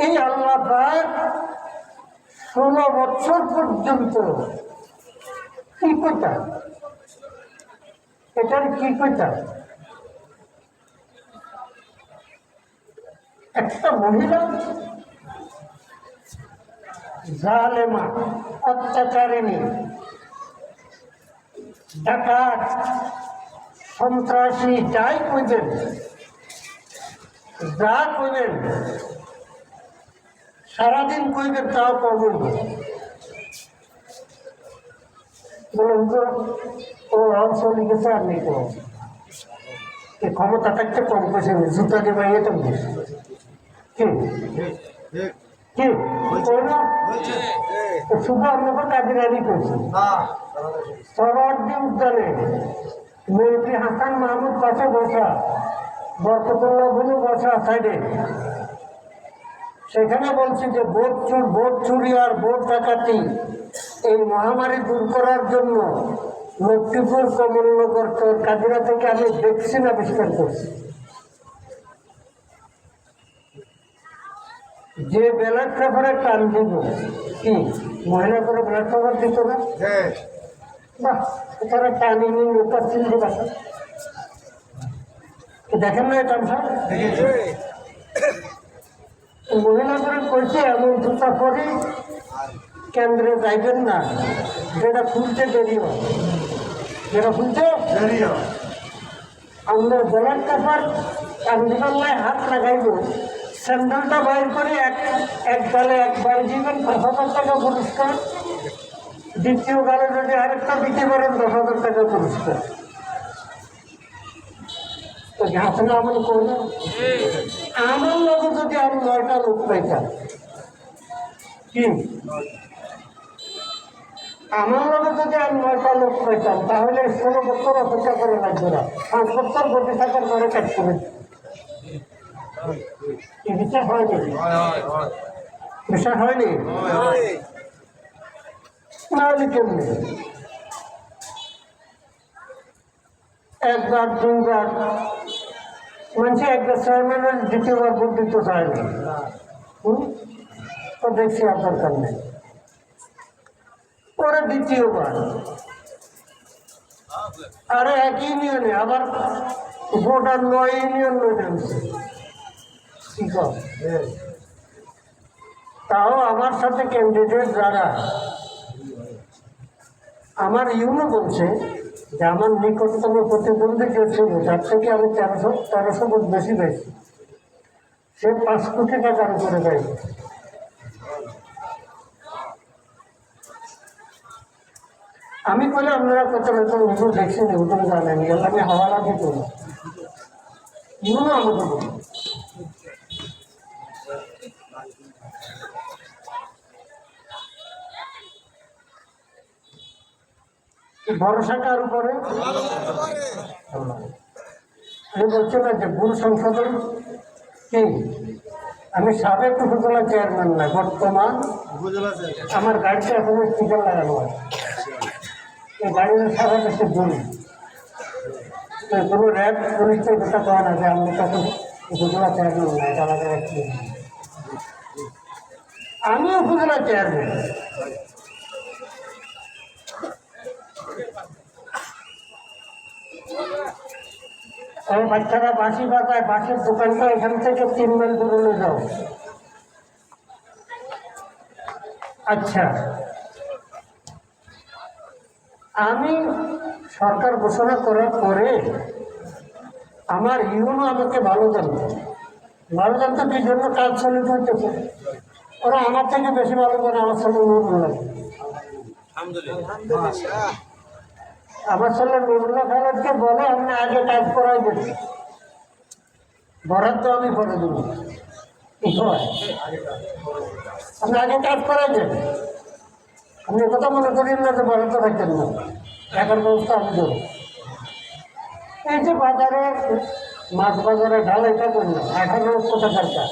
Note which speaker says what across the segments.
Speaker 1: এই আল্লাহ ষোলো বছর পর্যন্ত কি কইতা এটার কি কইতা একটা মহিলা জালেমা অত্যাচারিণী ডাকাত, সন্ত্রাসী, যাই কইবেন, যা কইবেন সারাদিন কইবেন তাও পাবেন না। বলুন তো ও লিখেছে আর নেই কোনো। এই ক্ষমতা থাকতে কম পেয়েছে জুতা দিয়ে বাইরে তো কি? কি? আপনাকে কাজে রাজি করছে উদ্যানে মন্ত্রী হাসান মাহমুদ পাশে বসা বরকতুল্লাহ বলু বসা সাইডে। সেখানে বলছি যে বোট চুর বোট চুরি আর বোট ডাকাতি এই মহামারী দূর করার জন্য লক্ষ্মীপুর কমলনগর তোর কাজিরা থেকে আমি ভ্যাকসিন আবিষ্কার করছি। যে ব্যালট পেপারে টান দিব কি? মহিলা করে ব্যালট পেপার দিত না? বাহ এখানে টানি নিয়ে লোকার চিনতে দেখেন না এটা স্যার মহিলা করে কইছে, এমন জুতা পরে, কেন্দ্রে যাইবেন না। যেটা খুলতে দেরি হয়। যেটা খুলতে দেরি হয়। আমরা ব্যালট পেপার কান্দিবাল্লায় হাত লাগাইব। স্যান্ডেলটা বাইর করে এক এক গালে একবার দিবেন, দশ হাজার টাকা পুরস্কার। দ্বিতীয় গালে যদি আরেকটা দিতে পারেন, দশ হাজার টাকা পুরস্কার। তো ঘাসনা আমল করব আমার লোক যদি আমি নয়টা লোক পাইতাম কি? আমার লোকে যদি আমি নয়টা লোক পাইতাম তাহলে ষোলো বছর অপেক্ষা করে লাগবে না। পাঁচ বছর গতি থাকার পরে কাজ করে বিচার হয়নি বিচার হয়নি নাহলে কেমনি? একবার দুইবার মানুষ একটা চেয়ারম্যানের দ্বিতীয়বার ভোট দিতে চায় না? তো দেখছি আপনার নেই। পরে দ্বিতীয়বার। আরে এক ইউনিয়নে আবার ভোটার নয় ইউনিয়ন আনছে কি তাও আমার সাথে ক্যান্ডিডেট যারা, আমার ইউনো বলছে যে আমার নিকটতম প্রতিদ্বন্দ্বী যে ছিল তার থেকে আমি তেরোশো তেরোশো ভোট বেশি পেয়েছি। সে পাঁচ কোটি টাকার উপরে দেয়। আমি বলে আপনারা কত রকম হুজুর দেখছেন, হুজুর জানেন আমি হাওয়ালা দিত না ইউনো আমাকে বলুন ভরসা কার উপরে? আমি বলছি না যে ভুল সংশোধন কি? আমি সাবেক উপজেলা চেয়ারম্যান না, বর্তমান আমার গাড়িতে এখনও স্টিকার লাগানো আছে। এই গাড়ির সারা দেশে ভুল কোনো র্যাব পুলিশ তো এটা কয় না যে আমি তখন উপজেলা চেয়ারম্যান না, এটা আমি উপজেলা চেয়ারম্যান। বাচ্চারা বাঁশি বাজায়, বাঁশের দোকানটা এখান থেকে তিন মাইল দূরে যাও। আচ্ছা। আমি সরকার ঘোষণা করার পরে আমার ইউনো আমাকে ভালো জানতো। ভালো জানতো কি জন্য কাজ চালিয়ে হইতেছে ওরা আমার থেকে বেশি ভালো করে আমার সঙ্গে নুরুল লাগে আমার ছেলে নুরুল্লাহ খালেদকে বলে, আমি আগে কাজ করাই দিচ্ছি বরাদ্দ আমি করে দেব। আপনি আগে কাজ করাই দেন আপনি কথা মনে করেন না যে বরাদ্দ থাকতেন না। এখন ব্যবস্থা আমি দেবো। এই যে বাজারে, মাছ বাজারে ঢাল এটা করলাম লক্ষ টাকার কাজ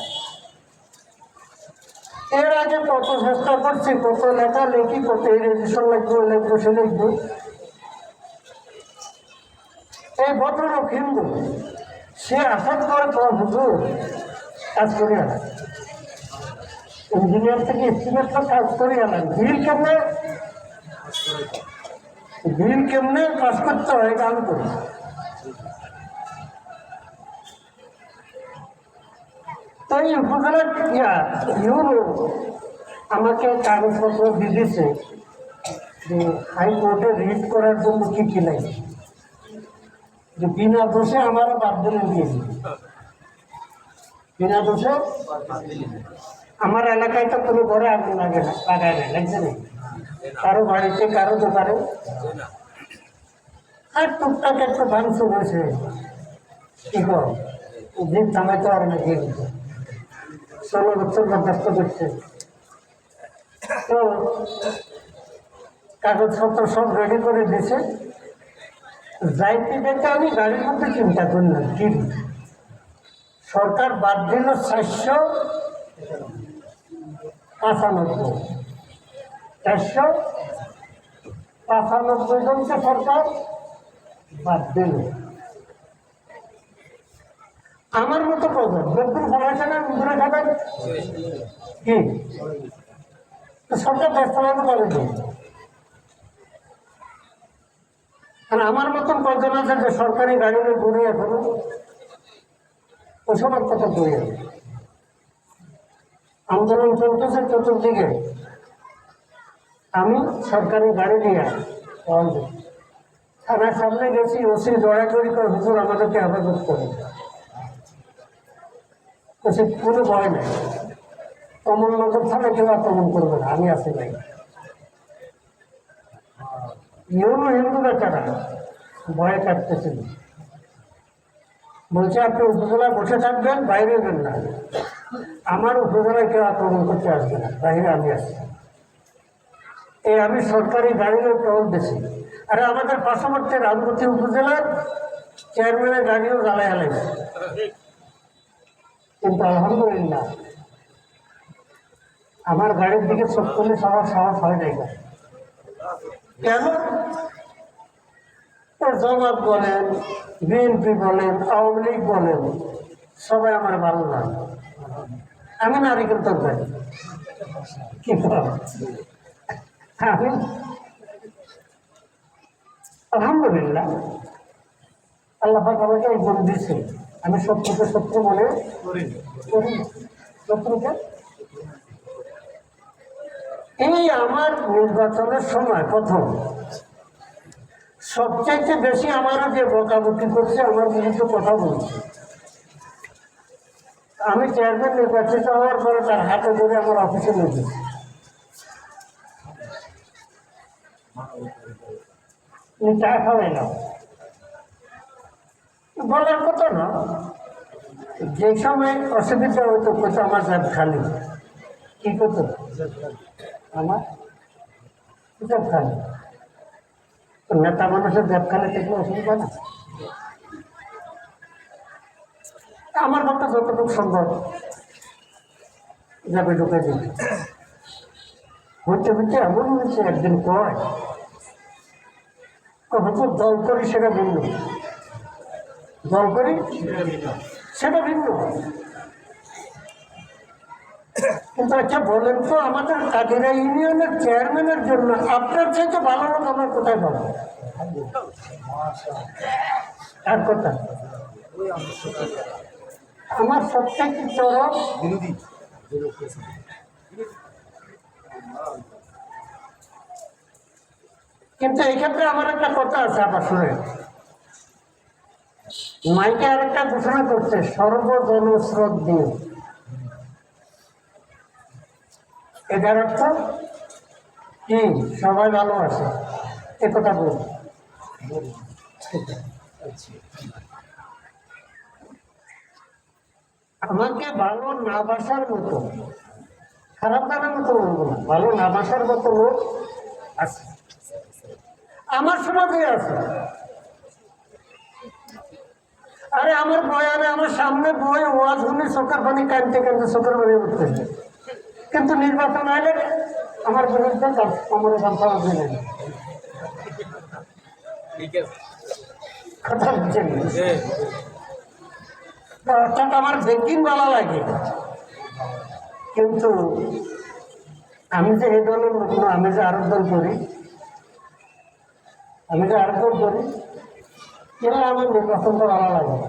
Speaker 1: এর আগে কত চেষ্টা করছি, কত লেখা লেখি, কত এই রেজিস্ট্রেশন লাগবে, ওই লাগবে সে লিখব এই ভদ্রলোক হিন্দু। সে আসার পরে তোমার হুজুর কাজ করে না ইঞ্জিনিয়ার থেকে এস্টিমেট কাজ করে গেলেন বিল কেমনে? বিল কেমনে? কাজ করতে হয় এটা আমি করি তাই উপজেলা ইউরো আমাকে কাগজপত্র দিয়েছে যে হাইকোর্টে রিট করার জন্য কি কি লাগে যে বিনা দোষে আমারও বাদ দিলেন দিয়ে দিবে। বিনা দোষে আমার এলাকায় তো কোনো ঘরে আগুন লাগে লাগায় না লাগছে না। কারও বাড়িতে, কারও দোকানে। আর টুকটাক একটু ভাঙচুর হয়েছে। কি কর? দিন থামাইতে পারে না কিন্তু ষোলো বছর বরদাস্ত করছে। তো কাগজপত্র সব রেডি করে দিয়েছে। যেতে আমি গাড়ির মধ্যে চিন্তা করলাম কি? সরকার বাদ দিল চারশো পঁচানব্বই। চারশো পঁচানব্বই জনকে সরকার বাদ দিল। আমার মতো কত বেতন ফলাইছে না দূরে খাবেন? কি? সরকার ব্যস্ত হবে কবে দিন আর আমার মতন কজন আছে যে সরকারি গাড়ি নিয়ে ঘুরে এখনও ওসবের কথা ঘুরে আন্দোলন চলতেছে চতুর্দিকে। আমি সরকারি গাড়ি নিয়ে থানার সামনে গেছি, ওসি জড়াজড়ি করে হুজুর আমাদেরকে হেফাজত করে। সে কোনো ভয় নেই। কমলনগর থানা কেউ আক্রমণ করবে না, আমি আছি নাই ইউনো হিন্দু বেচারা ভয়ে কাটতেছিল বলছে, আপনি উপজেলায় বসে থাকবেন, বাইরে বের না। আমার উপজেলায় কেউ আক্রমণ করতে আসবে না, বাইরে আমি আসছি এই আমি সরকারি গাড়িও টহল দিছি। আরে, আমাদের পার্শ্ববর্তী রামগতি উপজেলার চেয়ারম্যানের গাড়িও জ্বালায় হালাইছে কিন্তু আলহামদুলিল্লাহ, আমার গাড়ির দিকে চোখ করলে সবার সাহস হয় নাই। কেন? জবাব বলেন, বিএনপি বলেন, আওয়ামী লীগ বলেন, সবাই আমার ভালো লাগে। আমি নারিকেল কি আলহামদুলিল্লাহ। আল্লাহ আমাকে গুণ দিয়েছে। আমি শত্রুকে শত্রু মনে করি। এই আমার নির্বাচনের সময় প্রথম। সবচাইতে বেশি আমারও যে বকাবকি করছে, আমার বিরুদ্ধে কথা বলছে। আমি চেয়ারম্যান নির্বাচিত হওয়ার পরে তার হাতে ধরে আমার অফিসে নিয়ে গেছি তুমি চা খাওয়াই না। বলার কথা না। যে সময় অসুবিধা হতো কোথাও আমার খালি। কি করতো? আমার তো নেতা মানুষের জাত খালি থাকলে অসুবিধা না? আমার কথা যতটুকু সম্ভব যাবে ঢুকে দিন। হইতে হইতে এমন হয়েছে, একদিন কয় হয়তো দল করি সেটা ভিন্ন। দল করি সেটা ভিন্ন। কিন্তু আচ্ছা বলেন তো আমাদের কাদিরা ইউনিয়নের চেয়ারম্যানের জন্য আপনার চাইতে ভালো লোক আমরা কোথায় পাবো? আর কথা আমার সবথেকে চরম কিন্তু এই ক্ষেত্রে আমার একটা কথা আছে আবার শুনে মাইকে আরেকটা ঘোষণা করছে সর্বজন স্রোত দিন এটার অর্থ কি সবাই ভালো আছে। এ কথা বল। আমাকে ভালো না বাসার মতো, খারাপ জানার মতো ভালো না বাসার মতো লোক আছে। আমার সমাজে আছে। আরে আমার বয়ানে আমার সামনে বই, ওয়াজ শুনে চোখের পানি কানতে কানতে চোখের পানি উঠতেছে। কিন্তু নির্বাচন আইলে আমার বিরুদ্ধে আমার নেই
Speaker 2: ঠিক আছে।
Speaker 1: কথা বুঝছেন? অর্থাৎ আমার বেগিন ভালো লাগে। কিন্তু আমি যে এই দলের লোক না আমি যে আরেক দল করি আমি যে আরেক দল করি এরা আমার নির্বাচনটা ভালো লাগে না।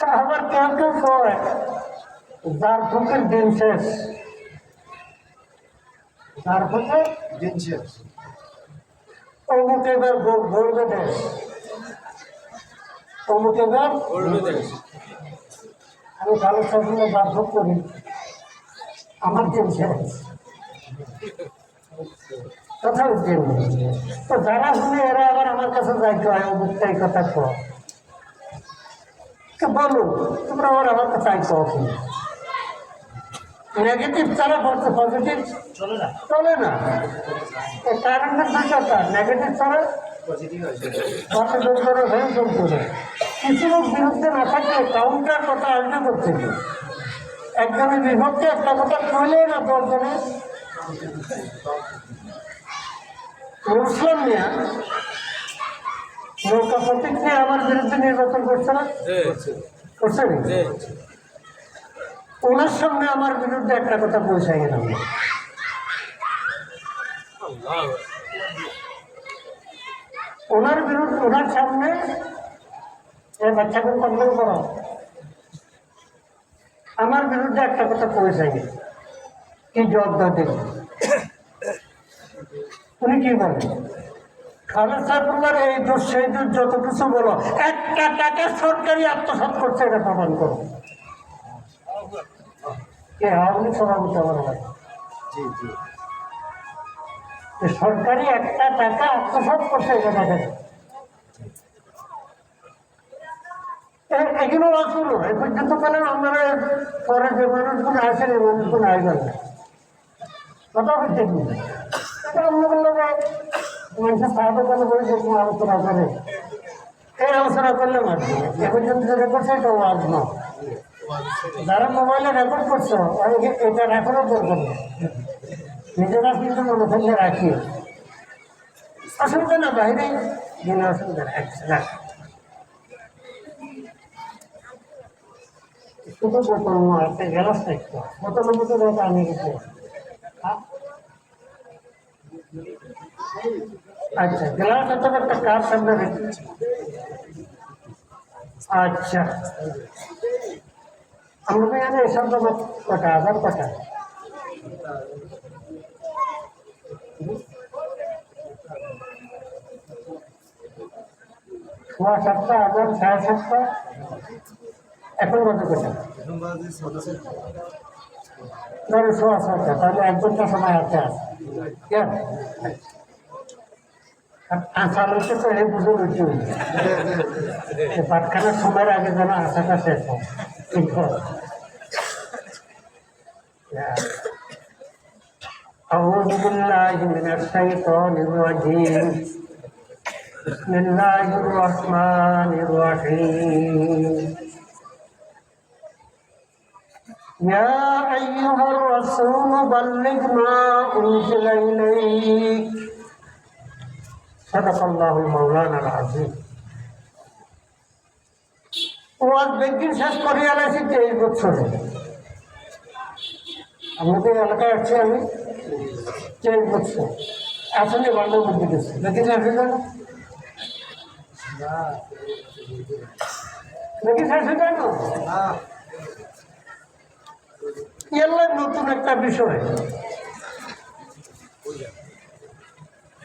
Speaker 1: আবার কেউ কেউ কয় যার ফুকের দিন শেষ। যার ফুকে
Speaker 2: দিন শেষ।
Speaker 1: অমুক এবার গড়বে দেশ। অমুক এবার আমি ভালো সাফল্য বার্ধক করি। আমার দিন শেষ। কথা উঠছেন তো যারা শুনে এরা আবার আমার কাছে যাইতে হয় অমুকটা এই কথা কয়। তো বলো তোমরা আমার কাছে আইতে হবে নেগেটিভ ছাড়া পজিটিভ
Speaker 2: চলে না।
Speaker 1: চলে না। এই কারেন্টের দুইটা নেগেটিভ
Speaker 2: আছে।
Speaker 1: পজিটিভ করে চলতে হবে কিছু লোক বিরুদ্ধে না থাকলে কাউন্টার কথা আলটা করতে একজনের বিভক্তি একটা কথা কইলেই না দশজনে মুসলিম নিয়ে নৌকা প্রতীক নিয়ে আমার বিরুদ্ধে নির্বাচন করছে না? করছে? ওনার সামনে আমার বিরুদ্ধে একটা কথা পৌঁছাই গেলাম ওনার বিরুদ্ধে ওনার সামনে এই বাচ্চাকে কন্ট্রোল করো। আমার বিরুদ্ধে একটা কথা পৌঁছাই কি জবাব দেব উনি কি বলেন? খালেদ সাইফুল্লাহর এই দোষ সেই দোষ যত কিছু বলো একটা টাকা সরকারি আত্মসাৎ করছে এটা প্রমাণ করো। কে আওয়ামী সভাপতি আমার
Speaker 2: জি জি।
Speaker 1: সরকারি একটা টাকা আত্মসাৎ করছে এটা দেখা এগুলো আসলো এ পর্যন্ত পেলেন আপনারা পরে যে মানুষগুলো আসেন এই মানুষগুলো আসবেন না। কথা হচ্ছে কি এটা অন্য বলল যে মানুষের সাহায্য করে বলে যে কোনো আলোচনা করে। এই আলোচনা করলে মারবে এ পর্যন্ত যেটা করছে এটা ওয়াজ না। যারা মোবাইলে রেকর্ড করছ এটা রেকর্ডও করব না? নিজেরা কিন্তু মনে থাকলে রাখি অসুবিধা না বাইরে গেলে অসুবিধা না আচ্ছা রাখ। শুধু বোতল নয় একটা বোতলের মধ্যে আমি আচ্ছা গ্লাস অথবা একটা কাপ সামনে রেখেছি আচ্ছা। আমরা জানি এসব আধার কটা সোয়া সাতটা আবার সাড়ে সাতটা, এখন কত কথা
Speaker 2: এখন বাজে সাতটা।
Speaker 1: ধরো সোয়া সাতটা, তাহলে এক ঘণ্টা সময় আছে। আর কেন? আশা লোকে তো এই বুঝে উঠে পাটখানার সময়ের আগে যেন আশাটা শেষ হয় ঠিক হয় أعوذ بالله من الشيطان الرجيم بسم الله الرحمن الرحيم يا أيها الرسول بلغ ما أنزل إليك সদাকাল্লাহুল মাওলানা আজিম ওয়াজ বেগদিন শেষ করে আনাছি তেইশ বছরে? আমাদের এলাকায় আছে আমি। তেইশ বছর? আসলে বান্ধব বুদ্ধি গেছি। নাকি আসলে না? নাকি আসলে জানো এল্লা নতুন একটা বিষয়।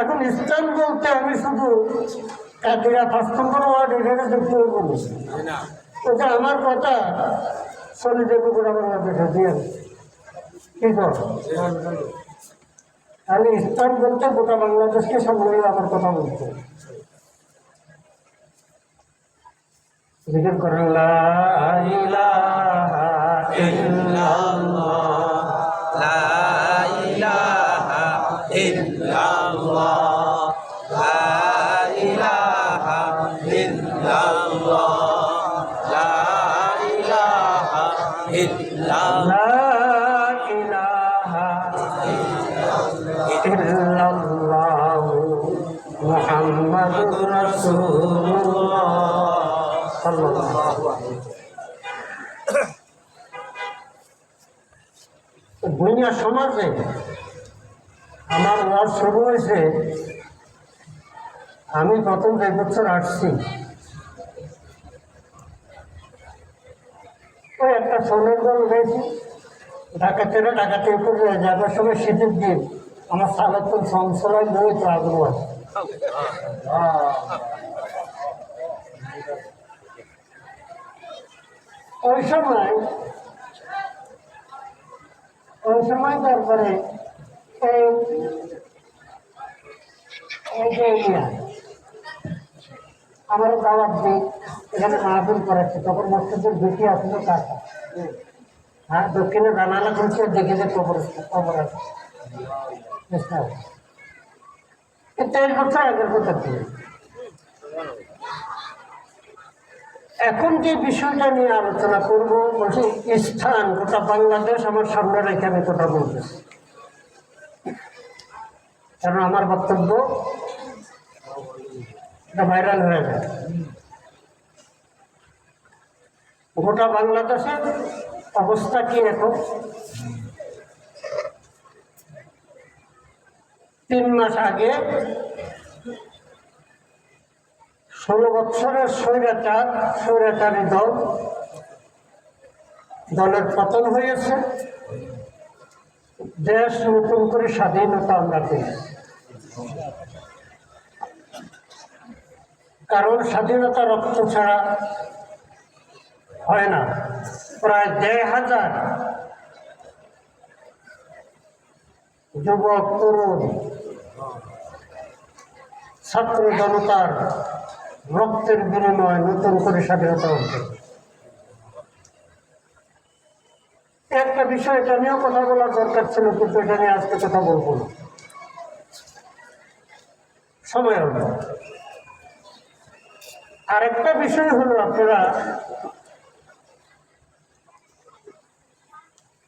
Speaker 1: এখন স্থান বলতে আমি শুধু কাটিয়া পাঁচ নম্বর ওয়ার্ড এখানে দেখতে বলি ওটা আমার কথা চলে যাবে করে আমার দেখা দিয়ে কি কর? তাহলে স্থান বলতে গোটা বাংলাদেশকে সামনে আমার কথা বলতে। জিকির করেন লা ইলাহা ইল্লাল্লাহ। দুনিয়া সমাজে আমার ওয়াজ শুরু হয়েছে। আমি প্রথম এক বছর আসছি। সোনের দল গেছি ঢাকা থেকে ঢাকাতে উপরে যাবার সময় শীতের দিন। আমার সালাতুল সংসলায় তো আগ্রহ ওই সময় ওই সময় তারপরে এই যে আমার দাওয়াত দিই এখানে মাহফিল করাচ্ছে তখন মসজিদের বেশি আসলো কাকা। হ্যাঁ দক্ষিণে জানালা খুলছে দেখে যে কবর কবর আছে। আগের কথা এখন যে বিষয়টা নিয়ে আলোচনা করব, বলছি স্থান গোটা বাংলাদেশ আমার সামনে রেখে আমি কথা বলতেছি কারণ আমার বক্তব্য ভাইরাল হয়ে যায়। গোটা বাংলাদেশের অবস্থা কি এখন তিন মাস আগে ষোলো বৎসরের স্বৈরাচার, স্বৈরাচারী দল দলের পতন হয়েছে। দেশ নতুন করে স্বাধীনতা আমরা পেয়েছি। কারণ স্বাধীনতা রক্ত ছাড়া হয় না। প্রায় দেড় হাজার যুবক, তরুণ, ছাত্র জনতার রক্তের বিনিময়ে নতুন করে স্বাধীনতা অর্জন। একটা বিষয় এটা নিয়েও কথা বলার দরকার ছিল, কিন্তু এটা নিয়ে আজকে কথা বলব না। সময় হলো। আরেকটা বিষয় হলো আপনারা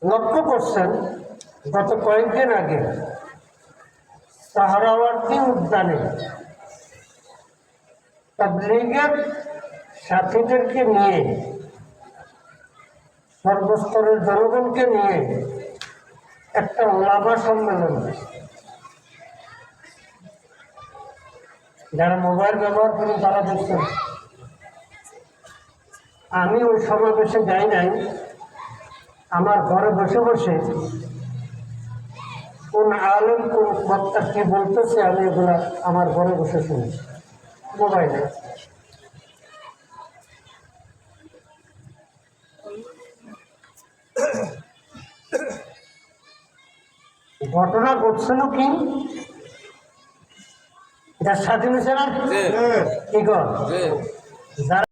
Speaker 1: লক্ষ্য করছেন, গত কয়েকদিন আগে সাহারাওয়ার্দী উদ্যানে তাবলিগের সাথীদেরকে নিয়ে, সর্বস্তরের জনগণকে নিয়ে একটা ওলামা সম্মেলন। যারা মোবাইল ব্যবহার করেন তারা দেখছেন। আমি ওই সমাবেশে যাই নাই। আমার ঘরে বসে বসে কোন আলম কোন বক্তা কি বলতেছে আমি এগুলা আমার ঘরে বসে শুনছি মোবাইলে। ঘটনা ঘটছিল কি? এটা স্বাধীন হয়েছে না কি কর